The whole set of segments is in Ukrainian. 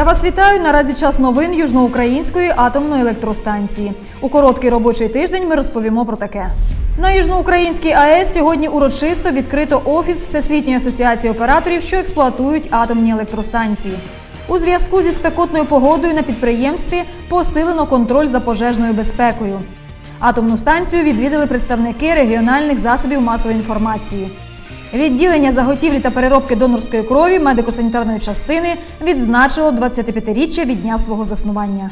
Я вас вітаю. Наразі час новин Южноукраїнської атомної електростанції. У короткий робочий тиждень ми розповімо про таке. На Южноукраїнській АЕС сьогодні урочисто відкрито офіс Всесвітньої асоціації операторів, що експлуатують атомні електростанції. У зв'язку зі спекотною погодою на підприємстві посилено контроль за пожежною безпекою. Атомну станцію відвідали представники регіональних засобів масової інформації. Відділення заготівлі та переробки донорської крові медико-санітарної частини відзначило 25-річчя від дня свого заснування.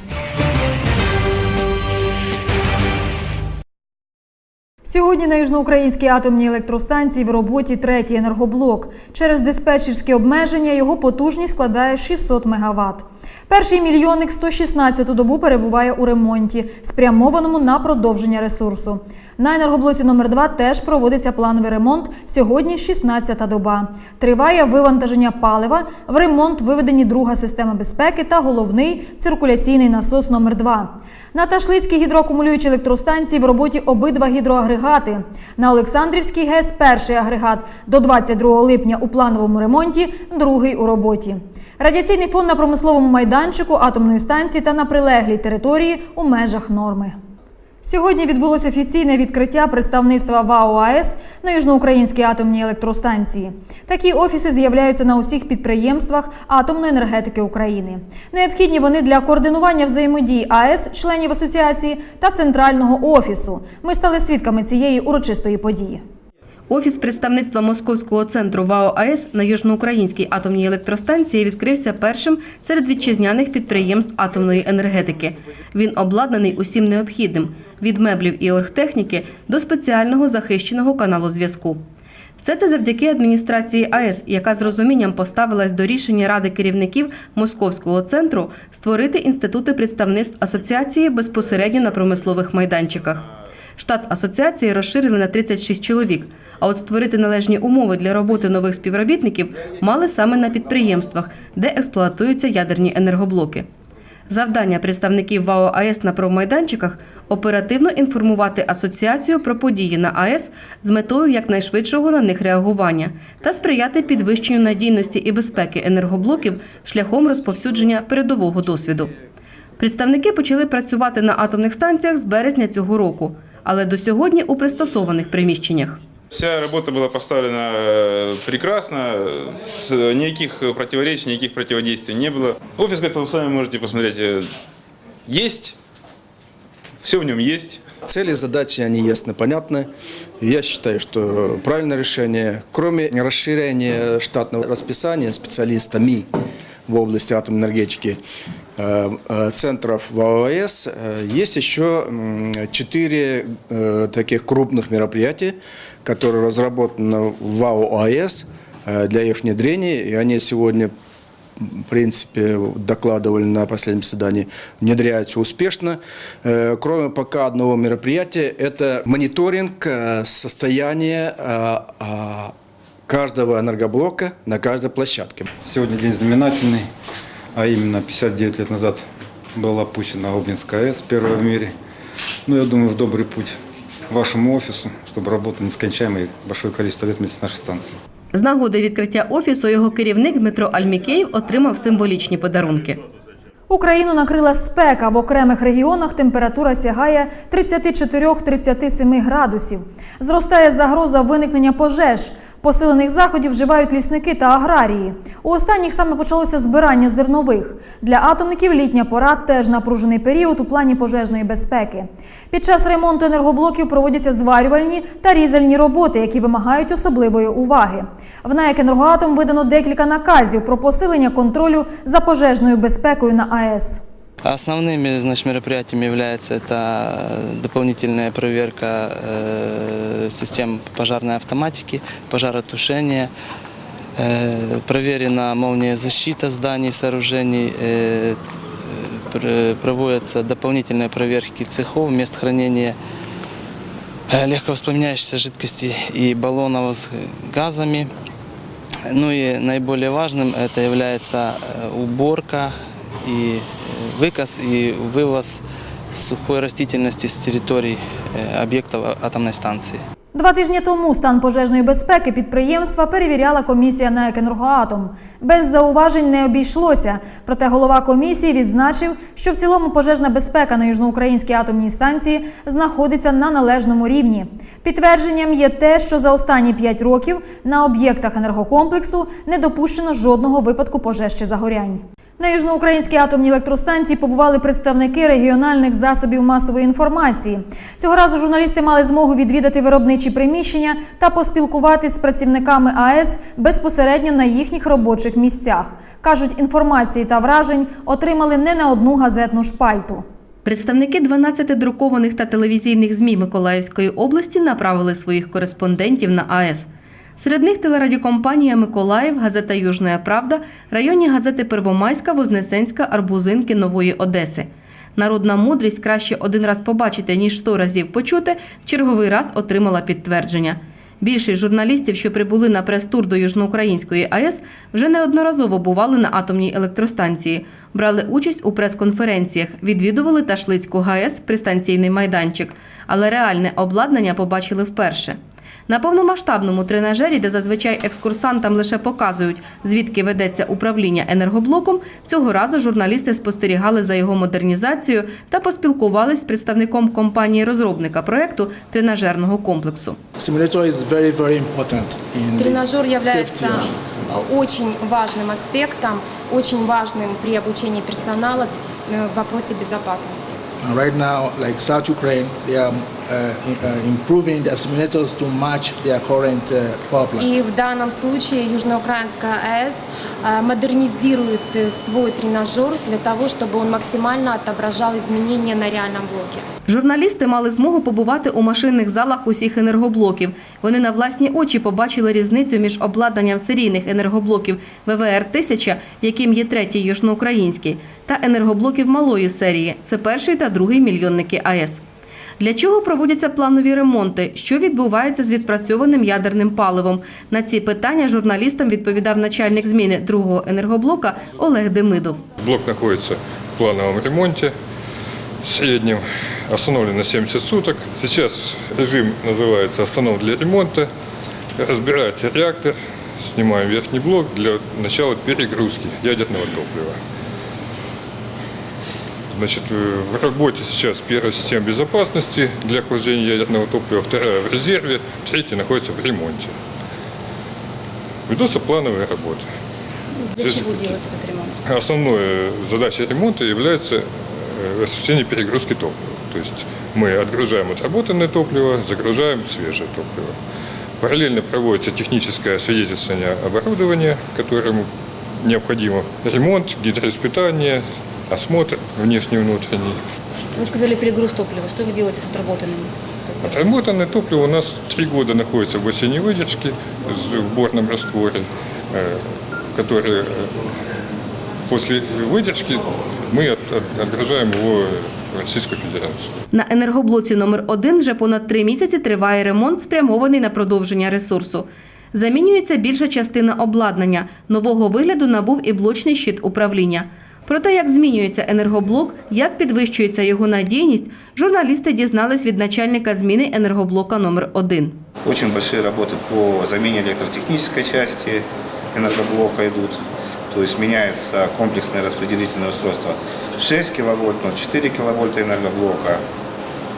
Сьогодні на Южноукраїнській атомній електростанції в роботі третій енергоблок. Через диспетчерські обмеження його потужність складає 600 МВт. Перший мільйонник 116-ту добу перебуває у ремонті, спрямованому на продовження ресурсу. На енергоблоці номер 2 теж проводиться плановий ремонт. Сьогодні 16-та доба. Триває вивантаження палива. В ремонт виведені друга система безпеки та головний циркуляційний насос номер 2 На Ташлицькій гідроакумулюючій електростанції в роботі обидва гідроагрегати. На Олександрівській ГЕС перший агрегат. До 22 липня у плановому ремонті, другий у роботі. Радіаційний фон на промисловому майданчику атомної станції та на прилеглій території у межах норми. Сьогодні відбулося офіційне відкриття представництва ВАО АЕС на Южноукраїнській атомній електростанції. Такі офіси з'являються на усіх підприємствах атомної енергетики України. Необхідні вони для координування взаємодії АЕС, членів асоціації та центрального офісу. Ми стали свідками цієї урочистої події. Офіс представництва Московського центру ВАО АЕС на Южноукраїнській атомній електростанції відкрився першим серед вітчизняних підприємств атомної енергетики. Він обладнаний усім необхідним від меблів і оргтехніки до спеціального захищеного каналу зв'язку. Все це завдяки адміністрації АЕС, яка з розумінням поставилась до рішення ради керівників Московського центру створити інститути представництв асоціації безпосередньо на промислових майданчиках. Штат асоціації розширили на 36 чоловік. А от створити належні умови для роботи нових співробітників мали саме на підприємствах, де експлуатуються ядерні енергоблоки. Завдання представників ВАО АЕС на промайданчиках оперативно інформувати асоціацію про події на АЕС з метою якнайшвидшого на них реагування та сприяти підвищенню надійності і безпеки енергоблоків шляхом розповсюдження передового досвіду. Представники почали працювати на атомних станціях з березня цього року, але до сьогодні у пристосованих приміщеннях. Вся работа была поставлена э, прекрасно, с- никаких противоречий, никаких противодействий не было. Офис, как вы сами можете посмотреть, э, есть, все в нем есть. Цели, задачи, они ясно понятны. Я считаю, что правильное решение, кроме расширения штатного расписания специалистами В области атомной энергетики э, э, центров в АОС, э, есть еще четыре таких крупных мероприятия, которые разработаны в э, для их внедрения, и они сегодня в принципе, докладывали на последнем заседании, внедряются успешно. Кроме пока одного мероприятия, это мониторинг состояния а, каждого энергоблока на каждой площадке. Сегодня день знаменательный, а именно 59 лет назад была опущена Обнинская АЭС, первая в мире. Ну, я думаю, в добрый путь вашему офису, чтобы работа нескончаемое большое количество лет вместе с нашей станцией. З нагоди відкриття офісу його керівник Дмитро Альмікеєв отримав символічні подарунки. Україну накрила спека. В окремих регіонах температура сягає 34-37 градусів. Зростає загроза виникнення пожеж. Посилених заходів вживають лісники та аграрії. У останніх саме почалося збирання зернових. Для атомників літня пора теж напружений період у плані пожежної безпеки. Під час ремонту енергоблоків проводяться зварювальні та різальні роботи, які вимагають особливої уваги. В НАЕК «Енергоатом» видано декілька наказів про посилення контролю за пожежною безпекою на АЕС. Основными значит, мероприятиями является это дополнительная проверка э, систем пожарной автоматики, пожаротушения, э, проверена молния защита зданий, сооружений, э, пр- проводятся дополнительные проверки цехов, мест хранения э, легковоспламеняющейся жидкости и баллонов с газами. Ну и наиболее важным это является э, уборка и выказ и вывоз сухой растительности с территорий э, объектов атомной станции. Два тижні тому стан пожежної безпеки підприємства перевіряла комісія на «Екенергоатом». Без зауважень не обійшлося. Проте голова комісії відзначив, що в цілому пожежна безпека на южноукраїнській атомній станції знаходиться на належному рівні. Підтвердженням є те, що за останні п'ять років на об'єктах енергокомплексу не допущено жодного випадку пожеж чи загорянь. На южноукраїнській атомній електростанції побували представники регіональних засобів масової інформації. Цього разу журналісти мали змогу відвідати виробничі приміщення та поспілкуватись з працівниками АЕС безпосередньо на їхніх робочих місцях. кажуть, інформації та вражень отримали не на одну газетну шпальту. Представники 12 друкованих та телевізійних ЗМІ Миколаївської області направили своїх кореспондентів на АЕС. Серед них телерадіокомпанія Миколаїв, газета Южна Правда, районні газети Первомайська, Вознесенська, Арбузинки, Нової Одеси. Народна мудрість краще один раз побачити, ніж сто разів почути, черговий раз отримала підтвердження. Більшість журналістів, що прибули на прес-тур до Южноукраїнської АЕС, вже неодноразово бували на атомній електростанції, брали участь у прес-конференціях, відвідували Ташлицьку ГАЕС, пристанційний майданчик, але реальне обладнання побачили вперше. На повномасштабному тренажері, де зазвичай екскурсантам лише показують, звідки ведеться управління енергоблоком, цього разу журналісти спостерігали за його модернізацією та поспілкувались з представником компанії-розробника проекту тренажерного комплексу. Simulator is very, very important in the Тренажер является safety. очень важным аспектом, очень важным при обучении персонала э, в вопросе безопасности. And right now, like South Ukraine, they are uh, i- uh, improving their simulators to match their current uh, power plant. И в данном случае Южноукраинская АЭС э, модернизирует э, свой тренажер для того, чтобы он максимально отображал изменения на реальном блоке. Журналісти мали змогу побувати у машинних залах усіх енергоблоків. Вони на власні очі побачили різницю між обладнанням серійних енергоблоків ВВР-1000, яким є третій южноукраїнський, та енергоблоків малої серії – це перший та другий мільйонники АЕС. Для чого проводяться планові ремонти? Що відбувається з відпрацьованим ядерним паливом? На ці питання журналістам відповідав начальник зміни другого енергоблока Олег Демидов. Блок находится в плановом ремонте. В среднем остановлен 70 суток. Сейчас режим называется «Остановлен для ремонта». Разбирается реактор, снимаем верхний блок для начала перегрузки ядерного топлива. Значит, э, в работе сейчас первая система безопасности для охлаждения ядерного топлива, вторая в резерве, третья находится в ремонте. Ведутся плановые работы. Для Здесь- чего делается этот ремонт? Основной задачей ремонта является э, осуществление перегрузки топлива. То есть мы отгружаем отработанное топливо, загружаем свежее топливо. Параллельно проводится техническое свидетельствование оборудования, которому необходимо ремонт, гидроиспытание, осмотр внешний и внутренний. Вы сказали перегруз топлива. Что вы делаете с отработанным? Отработанное топливо у нас три года находится в осенней выдержке с- в борном растворе, э, который э, после выдержки мы от- от- отгружаем его в Российскую Федерацию. На енергоблоці номер 1 вже понад три місяці триває ремонт, спрямований на продовження ресурсу. Замінюється більша частина обладнання. Нового вигляду набув і блочний щит управління. Про те, як змінюється енергоблок, як підвищується його надійність, журналісти дізнались від начальника зміни енергоблока номер 1 Очень большие работы по замене электротехнической части энергоблока идут. То есть меняется комплексное распределительное устройство 6 киловольт, но 4 киловольта энергоблока.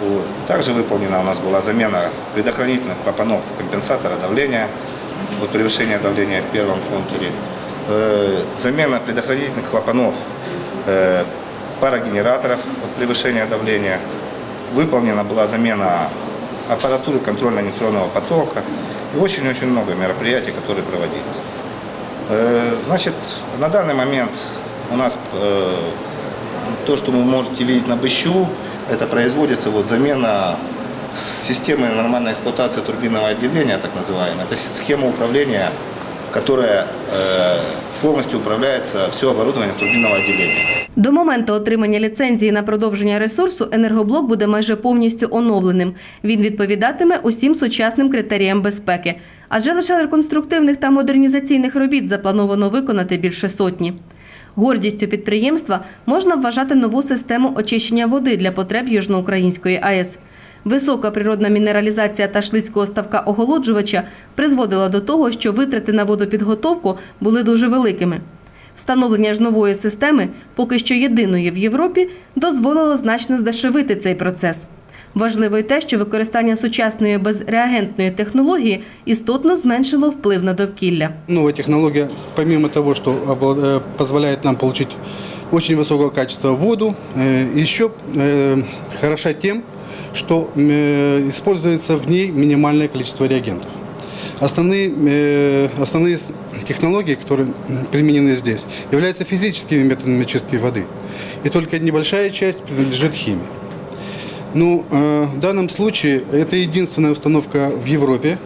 Вот. Также выполнена у нас была замена предохранительных клапанов компенсатора давления от превышения давления в первом контуре. Э, замена предохранительных клапанов э, парогенераторов от превышения давления. Выполнена была замена аппаратуры контрольно-нейтронного потока и очень-очень много мероприятий, которые проводились. Э, Значит, на данный момент у нас э, то, что вы можете видеть на быщу, это производится вот замена системы нормальной эксплуатации турбинного отделения, так называемая. Это схема управления, которая полностью управляется все оборудование турбинного отделения. До моменту отримання ліцензії на продовження ресурсу енергоблок буде майже повністю оновленим. Він відповідатиме усім сучасним критеріям безпеки. Адже лише реконструктивних та модернізаційних робіт заплановано виконати більше сотні. Гордістю підприємства можна вважати нову систему очищення води для потреб Южноукраїнської АЕС. Висока природна мінералізація ташлицького ставка оголоджувача призводила до того, що витрати на водопідготовку були дуже великими. Встановлення ж нової системи, поки що єдиної в Європі, дозволило значно здешевити цей процес. Важливо й те, що використання сучасної безреагентної технології істотно зменшило вплив на довкілля. Новая технология, помимо того, что обла- э, позволяет нам получить очень высокого качества воду, э, еще э, хороша тем, что э, используется в ней минимальное количество реагентов. Основные, э, основные с- технологии, которые м, применены здесь, являются физическими методами чистки воды. И только небольшая часть принадлежит химии. Ну, э, в данном случае это единственная установка в Европе,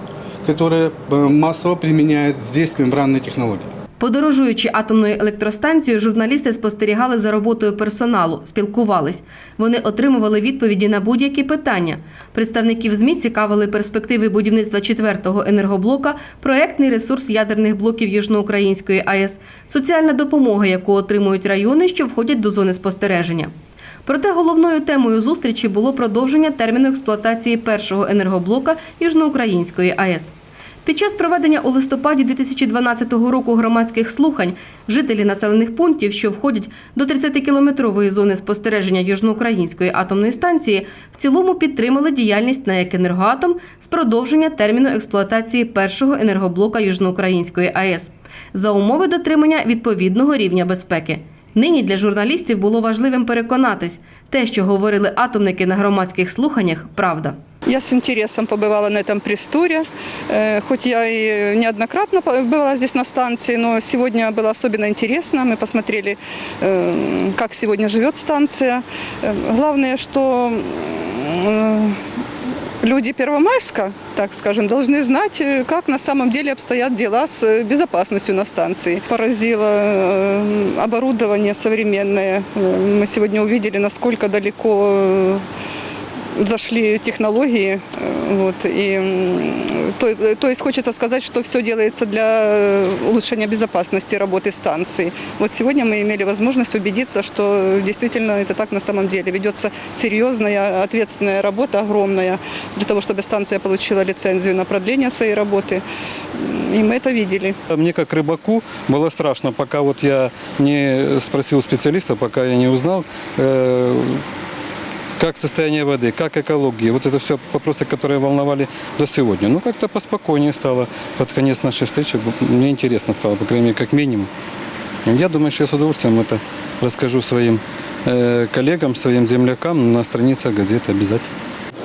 которая э, массово применяет здесь мембранные технологии. Подорожуючи атомною електростанцією, журналісти спостерігали за роботою персоналу, спілкувались. Вони отримували відповіді на будь-які питання. Представників ЗМІ цікавили перспективи будівництва четвертого енергоблока, проектний ресурс ядерних блоків Южноукраїнської АЕС, соціальна допомога, яку отримують райони, що входять до зони спостереження. Проте головною темою зустрічі було продовження терміну експлуатації першого енергоблока Южноукраїнської АЕС. Під час проведення у листопаді 2012 року громадських слухань жителі населених пунктів, що входять до 30-кілометрової зони спостереження Южноукраїнської атомної станції, в цілому підтримали діяльність НАЕК «Енергоатом» з продовження терміну експлуатації першого енергоблока Южноукраїнської АЕС за умови дотримання відповідного рівня безпеки. Нині для журналістів було важливим переконатись, те, що говорили атомники на громадських слуханнях, правда. Я с интересом побывала на этом пресс-туре. Э, Хоть я и неоднократно была здесь на станции, но сегодня было особенно интересно. Мы посмотрели, э, как сегодня живет станция. Э, Главное, что э, люди Первомайска, так скажем, должны знать, э, как на самом деле обстоят дела с э, безопасностью на станции. Поразило э, оборудование современное. Э, Мы сегодня увидели, насколько далеко э, зашли технологии. э, Вот, и, м, то, то есть хочется сказать, что все делается для э, улучшения безопасности работы станции. Вот сегодня мы имели возможность убедиться, что действительно это так на самом деле. Ведется серьезная, ответственная работа, огромная, для того, чтобы станция получила лицензию на продление своей работы. М, И мы это видели. Мне как рыбаку было страшно, пока вот я не спросил специалиста, пока я не узнал, э, как состояние воды, как экология. Вот это все вопросы, которые волновали до сегодня. Ну, как-то поспокойнее стало под конец нашей встречи. Мне интересно стало, по крайней мере, как минимум. Я думаю, что я с удовольствием это расскажу своим э, коллегам, своим землякам на страницах газеты обязательно.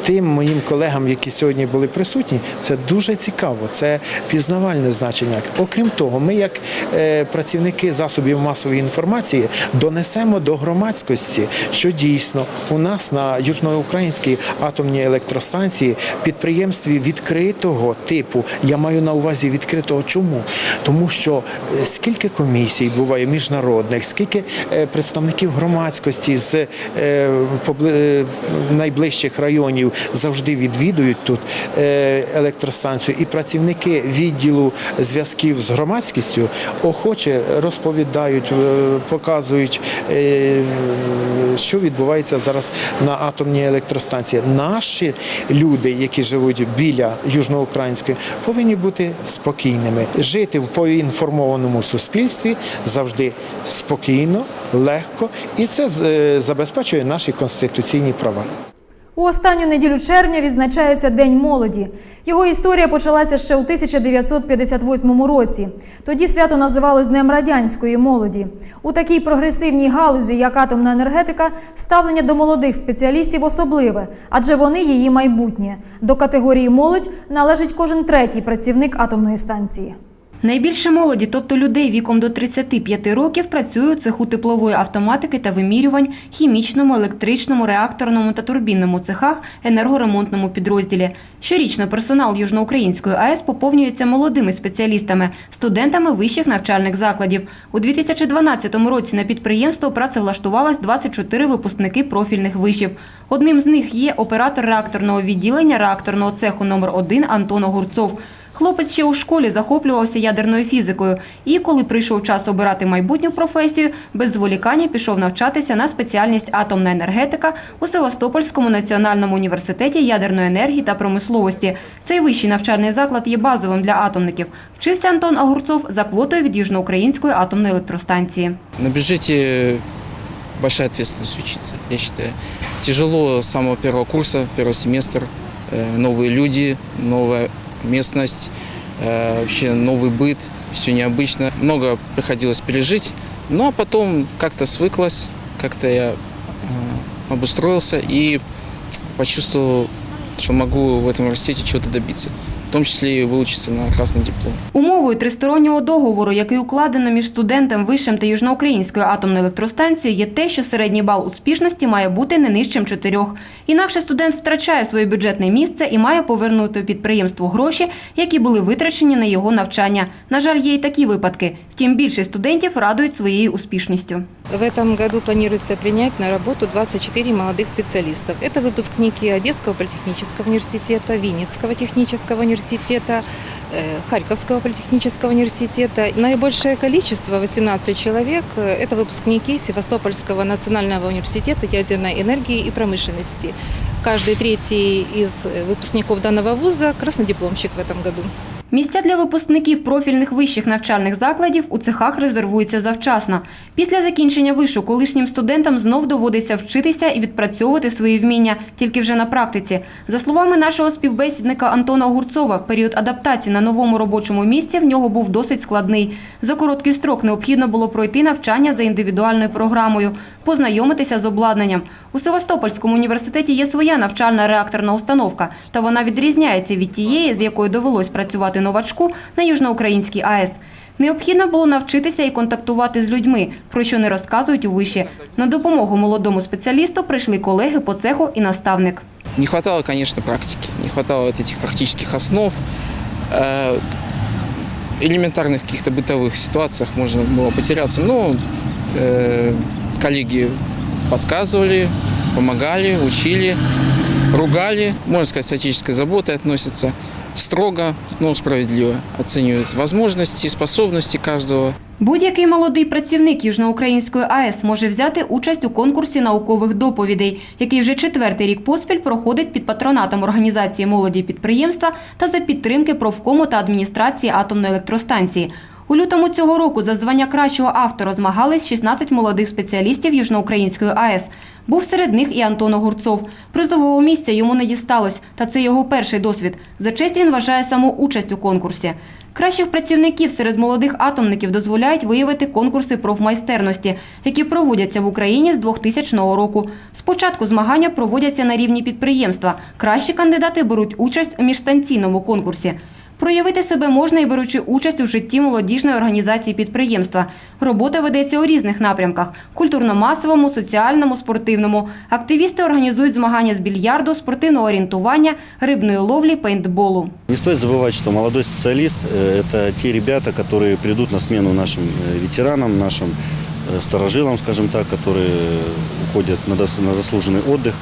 Тим моїм колегам, які сьогодні були присутні, це дуже цікаво, це пізнавальне значення. Окрім того, ми, як е, працівники засобів масової інформації, донесемо до громадськості, що дійсно у нас на Южноукраїнській атомній електростанції підприємстві відкритого типу, я маю на увазі відкритого чому? Тому що е, скільки комісій буває міжнародних, скільки е, представників громадськості з найближчих районів завжди відвідують тут е, електростанцію, і працівники відділу зв'язків з громадськістю охоче розповідають, е, показують, е, що відбувається зараз на атомній електростанції. Наші люди, які живуть біля Южноукраїнської, повинні бути спокійними, жити в поінформованому суспільстві завжди спокійно, легко, і це забезпечує наші конституційні права. У останню неділю червня відзначається День молоді. Його історія почалася ще у 1958 році. Тоді свято називалось Днем радянської молоді. У такій прогресивній галузі, як атомна енергетика, ставлення до молодих спеціалістів особливе, адже вони її майбутнє. До категорії молодь належить кожен третій працівник атомної станції. Найбільше молоді, тобто людей віком до 35 років, працює у цеху теплової автоматики та вимірювань, хімічному, електричному, реакторному та турбінному цехах, енергоремонтному підрозділі. Щорічно персонал Южноукраїнської АЕС поповнюється молодими спеціалістами, студентами вищих навчальних закладів. У 2012 році на підприємство працевлаштувалось 24 випускники профільних вишів. Одним з них є оператор реакторного відділення реакторного цеху номер 1 Антон Огурцов. Хлопець ще у школі захоплювався ядерною фізикою і, коли прийшов час обирати майбутню професію, без зволікання пішов навчатися на спеціальність атомна енергетика у Севастопольському національному університеті ядерної енергії та промисловості. Цей вищий навчальний заклад є базовим для атомників. Вчився Антон Огурцов за квотою від Южноукраїнської атомної електростанції. На бюджете большая ответственность учиться, я считаю. Тяжело с самого первого курса, первый семестр. Э, Новые люди, новая местность, э, вообще новый быт, все необычно. Много приходилось пережить, ну а потом как-то свыклась, как-то я э, обустроился и почувствовал, что могу в этом университете чего-то добиться. В тому числі і выучиться на красний диплом. Умовою тристороннього договору, який укладено між студентом Вишем та Южноукраїнською атомною електростанцією, є те, що середній бал успішності має бути не нижчим чотирьох. Інакше студент втрачає своє бюджетне місце і має повернути підприємству гроші, які були витрачені на його навчання. На жаль, є і такі випадки. Втім, більшість студентів радують своєю успішністю. В этом году планируется принять на работу 24 молодых специалистов. Это выпускники Одесского политехнического университета, Винницкого технического университета, э, Харьковского политехнического университета. Наибольшее количество, 18 человек, э, это выпускники Севастопольского национального университета ядерной энергии и промышленности. Каждый третий из э, выпускников данного вуза – краснодипломщик в этом году. Місця для випускників профільних вищих навчальних закладів у цехах резервуються завчасно. Після закінчення вишу колишнім студентам знов доводиться вчитися і відпрацьовувати свої вміння, тільки вже на практиці. За словами нашого співбесідника Антона Огурцова, період адаптації на новому робочому місці в нього був досить складний. За короткий строк необхідно було пройти навчання за індивідуальною програмою, познайомитися з обладнанням. У Севастопольському університеті є своя навчальна реакторна установка, та вона відрізняється від тієї, з якою довелось працювати новачку на Южноукраїнській АЕС. Необхідно було навчитися і контактувати з людьми, про що не розказують у виші. На допомогу молодому спеціалісту прийшли колеги по цеху і наставник. Не хватало, конечно, практики, не хватало вот этих практических основ. Э, элементарных каких-то бытовых ситуациях можно было потеряться. Но э, коллеги подсказывали, помогали, учили, ругали, можно сказать, с отеческой заботой относятся. Строго, но справедливо оценивают возможности, способности каждого. Будь-який молодий працівник Южноукраїнської АЕС може взяти участь у конкурсі наукових доповідей, який вже четвертий рік поспіль проходить під патронатом організації молоді підприємства та за підтримки профкому та адміністрації атомної електростанції. У лютому цього року за звання кращого автора змагались 16 молодих спеціалістів Южноукраїнської АЕС. Був серед них і Антон Огурцов. Призового місця йому не дісталось, та це його перший досвід. За честь він вважає саму участь у конкурсі. Кращих працівників серед молодих атомників дозволяють виявити конкурси профмайстерності, які проводяться в Україні з 2000 року. Спочатку змагання проводяться на рівні підприємства. Кращі кандидати беруть участь у міжстанційному конкурсі. Проявити себе можна і беручи участь у житті молодіжної організації підприємства. Робота ведеться у різних напрямках: культурно-масовому, соціальному, спортивному. Активісти організують змагання з більярду, спортивного орієнтування, рибної ловлі, пейнтболу. Не стоит забывать, что молодой специалист э, – это те ребята, которые придут на смену нашим э, ветеранам, нашим э, старожилам, скажем так, которые уходят на дос- на заслуженный отдых.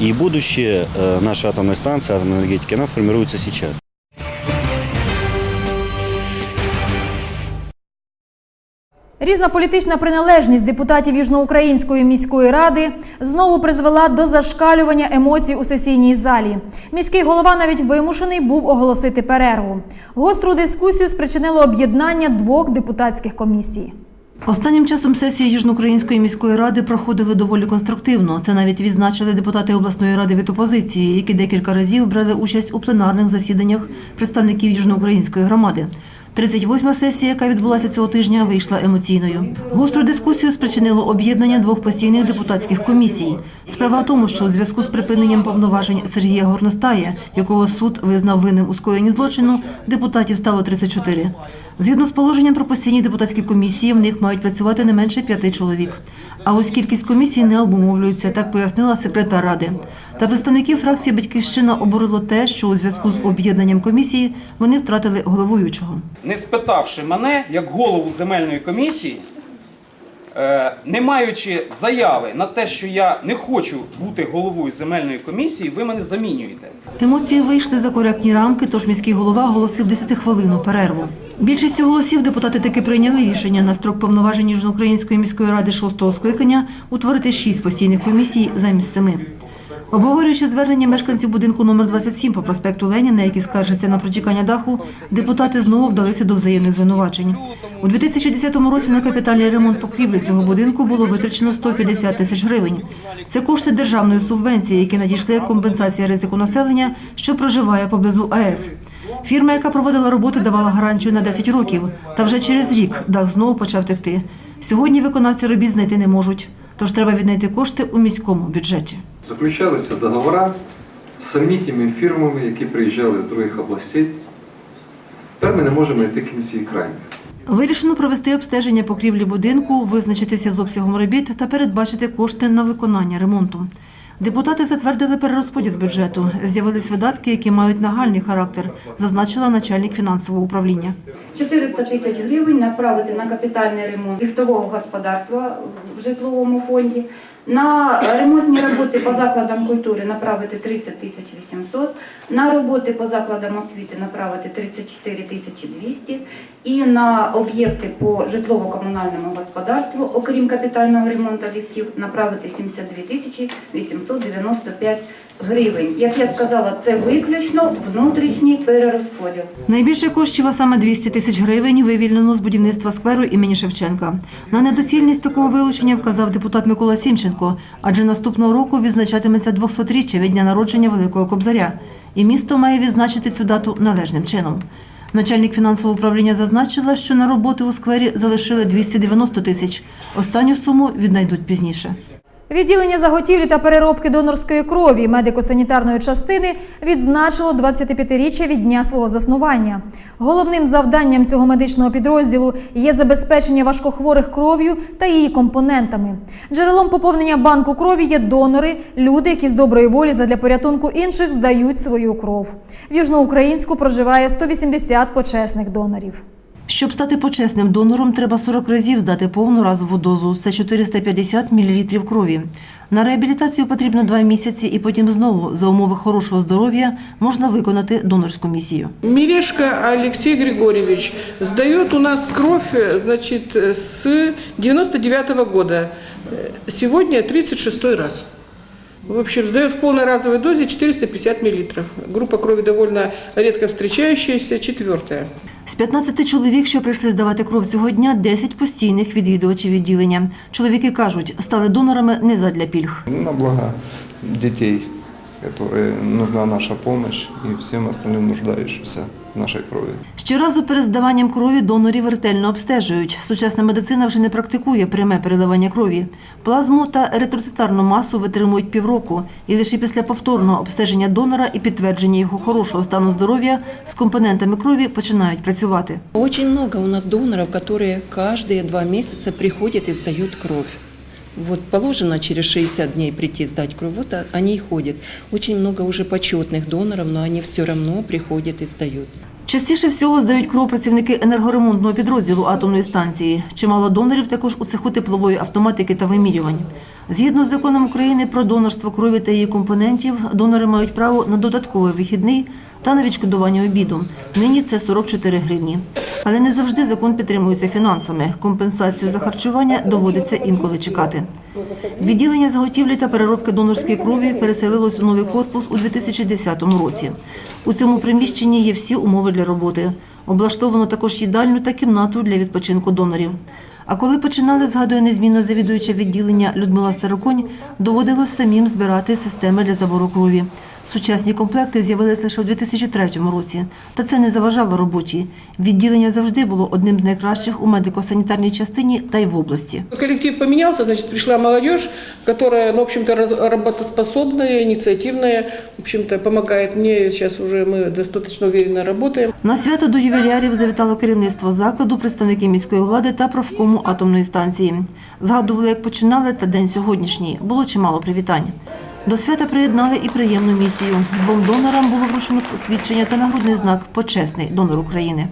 И будущее э, нашей атомной станции, атомной энергетики, она формируется сейчас. Різна політична приналежність депутатів Южноукраїнської міської ради знову призвела до зашкалювання емоцій у сесійній залі. Міський голова навіть вимушений був оголосити перерву. Гостру дискусію спричинило об'єднання двох депутатських комісій. Останнім часом сесії Южноукраїнської міської ради проходили доволі конструктивно. Це навіть відзначили депутати обласної ради від опозиції, які декілька разів брали участь у пленарних засіданнях представників Южноукраїнської громади. 38-ма сесія, яка відбулася цього тижня, вийшла емоційною. Гостру дискусію спричинило об'єднання двох постійних депутатських комісій. Справа в тому, що у зв'язку з припиненням повноважень Сергія Горностая, якого суд визнав винним у скоєнні злочину, депутатів стало 34. Згідно з положенням про постійні депутатські комісії, в них мають працювати не менше п'яти чоловік. А ось кількість комісій не обумовлюється, так пояснила секретар ради. Та представників фракції Батьківщина обурило те, що у зв'язку з об'єднанням комісії вони втратили головуючого. не спитавши мене, як голову земельної комісії, не маючи заяви на те, що я не хочу бути головою земельної комісії, ви мене замінюєте. Емоції вийшли за коректні рамки, тож міський голова оголосив 10 хвилину перерву. Більшістю голосів депутати таки прийняли рішення на строк повноважень Южноукраїнської міської ради шостого скликання утворити шість постійних комісій замість семи. Обговорюючи звернення мешканців будинку номер 27 по проспекту Леніна, які скаржаться на протікання даху, депутати знову вдалися до взаємних звинувачень. У 2010 році на капітальний ремонт покрівлі цього будинку було витрачено 150 тисяч гривень. Це кошти державної субвенції, які надійшли як компенсація ризику населення, що проживає поблизу АЕС. Фірма, яка проводила роботи, давала гарантію на 10 років, та вже через рік дах знову почав текти. Сьогодні виконавці робіт знайти не можуть, тож треба віднайти кошти у міському бюджеті. Заключалися договори з самітніми фірмами, які приїжджали з других областей. Тепер ми не можемо знайти кінці і крайні. Вирішено провести обстеження покрівлі будинку, визначитися з обсягом робіт та передбачити кошти на виконання ремонту. Депутати затвердили перерозподіл бюджету. З'явились видатки, які мають нагальний характер, зазначила начальник фінансового управління. 400 тисяч гривень направити на капітальний ремонт ліфтового господарства в житловому фонді. На ремонтні роботи по закладам культури направити 30 тисяч 800, на роботи по закладам освіти направити 34 тисячі 200 і на об'єкти по житлово-комунальному господарству, окрім капітального ремонту ліфтів, направити 72 тисячі 895 гривень. Як я сказала, це виключно внутрішній перерозподіл. Найбільше коштів, а саме 200 тисяч гривень, вивільнено з будівництва скверу імені Шевченка. На недоцільність такого вилучення вказав депутат Микола Сімченко, адже наступного року відзначатиметься 200-річчя від дня народження Великого Кобзаря, і місто має відзначити цю дату належним чином. Начальник фінансового управління зазначила, що на роботи у сквері залишили 290 тисяч. Останню суму віднайдуть пізніше. Відділення заготівлі та переробки донорської крові медико-санітарної частини відзначило 25-річчя від дня свого заснування. Головним завданням цього медичного підрозділу є забезпечення важкохворих кров'ю та її компонентами. Джерелом поповнення банку крові є донори, люди, які з доброї волі задля порятунку інших здають свою кров. В Южноукраїнську проживає 180 почесних донорів. Щоб стати почесним донором, треба 40 разів здати повну разову дозу. Це 450 мл крові. На реабілітацію потрібно 2 місяці, і потім знову за умови хорошого здоров'я можна виконати донорську місію. Мирешко Алексей Григорьевич сдает у нас кровь, значит, с 99 года. Э, Сегодня 36 раз. В общем, сдает в полной разовой дозе 450 миллилитров. Группа крови довольно редко встречающаяся, четвертая. З 15 чоловік, що прийшли здавати кров цього дня, 10 постійних відвідувачів відділення. Чоловіки кажуть, стали донорами не задля пільг. на благо дітей, яким нужна наша допомога і всім остальним нуждающимся в нашей крови. Щоразу перед здаванням крові донорів ретельно обстежують. Сучасна медицина вже не практикує пряме переливання крові. Плазму та еритроцитарну масу витримують півроку, і лише після повторного обстеження донора і підтвердження його хорошого стану здоров'я з компонентами крові починають працювати. Очень много у нас доноров, которые каждые два месяца приходят и сдают кровь. Вот положено через 60 дней прийти сдать кровь, вот а- они и ходят. Очень много уже почетных доноров, но они все равно приходят и сдают. Частіше всього здають кров працівники енергоремонтного підрозділу атомної станції. Чимало донорів також у цеху теплової автоматики та вимірювань. Згідно з законом України про донорство крові та її компонентів, донори мають право на додатковий вихідний та на відшкодування обіду. Нині це 44 гривні. Але не завжди закон підтримується фінансами. Компенсацію за харчування доводиться інколи чекати. Відділення заготівлі та переробки донорської крові переселилось у новий корпус у 2010 році. У цьому приміщенні є всі умови для роботи. Облаштовано також їдальню та кімнату для відпочинку донорів. А коли починали, згадує незмінна завідуюча відділення Людмила Староконь, доводилось самим збирати системи для забору крові. Сучасні комплекти з'явились лише у 2003 році, та це не заважало роботі. Відділення завжди було одним з найкращих у медико-санітарній частині та й в області. Коллектив поменялся, значит, пришла молодежь, которая, ну, в общем-то, работоспособная, инициативная, в общем-то, помогает мне. Сейчас уже мы достаточно уверенно работаем. На свято до ювілярів завітало керівництво закладу, представники міської влади та профкому атомної станції. Згадували, як починали та день сьогоднішній. Було чимало привітань. До свята приєднали і приємну місію. Двом донорам було вручено посвідчення та нагрудний знак Почесний донор України.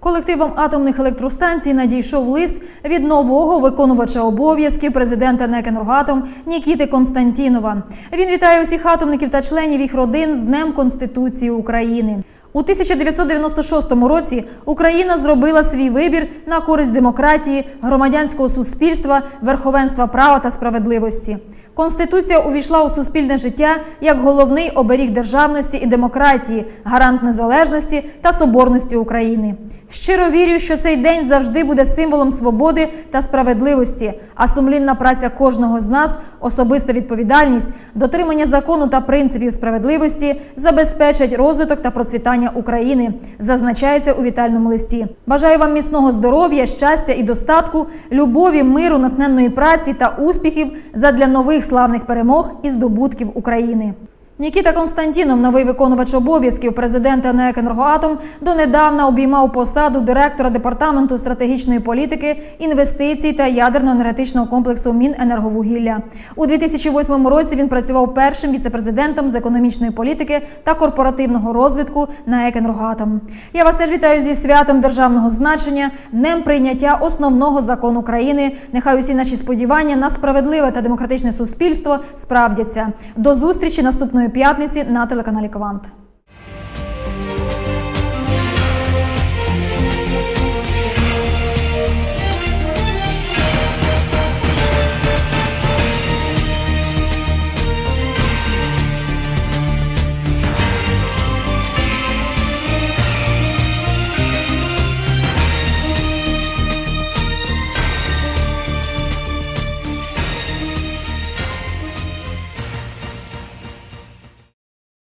Колективом атомних електростанцій надійшов лист від нового виконувача обов'язків президента НЕК «Енергоатом» Нікіти Константінова. Він вітає усіх атомників та членів їх родин з Днем Конституції України. У 1996 році Україна зробила свій вибір на користь демократії, громадянського суспільства, верховенства права та справедливості. Конституція увійшла у суспільне життя як головний оберіг державності і демократії, гарант незалежності та соборності України. Щиро вірю, що цей день завжди буде символом свободи та справедливості, а сумлінна праця кожного з нас, особиста відповідальність, дотримання закону та принципів справедливості забезпечать розвиток та процвітання України, зазначається у вітальному листі. Бажаю вам міцного здоров'я, щастя і достатку, любові, миру, натхненної праці та успіхів задля нових славних перемог і здобутків України. Нікіта Константінов, новий виконувач обов'язків президента НЕК «Енергоатом», донедавна обіймав посаду директора департаменту стратегічної політики, інвестицій та ядерно-енергетичного комплексу Міненерговугілля. У 2008 році він працював першим віцепрезидентом з економічної політики та корпоративного розвитку НЕК «Енергоатом». Я вас теж вітаю зі святом державного значення, днем прийняття основного закону країни. Нехай усі наші сподівання на справедливе та демократичне суспільство справдяться. До зустрічі наступної п'ятниці на телеканалі Квант.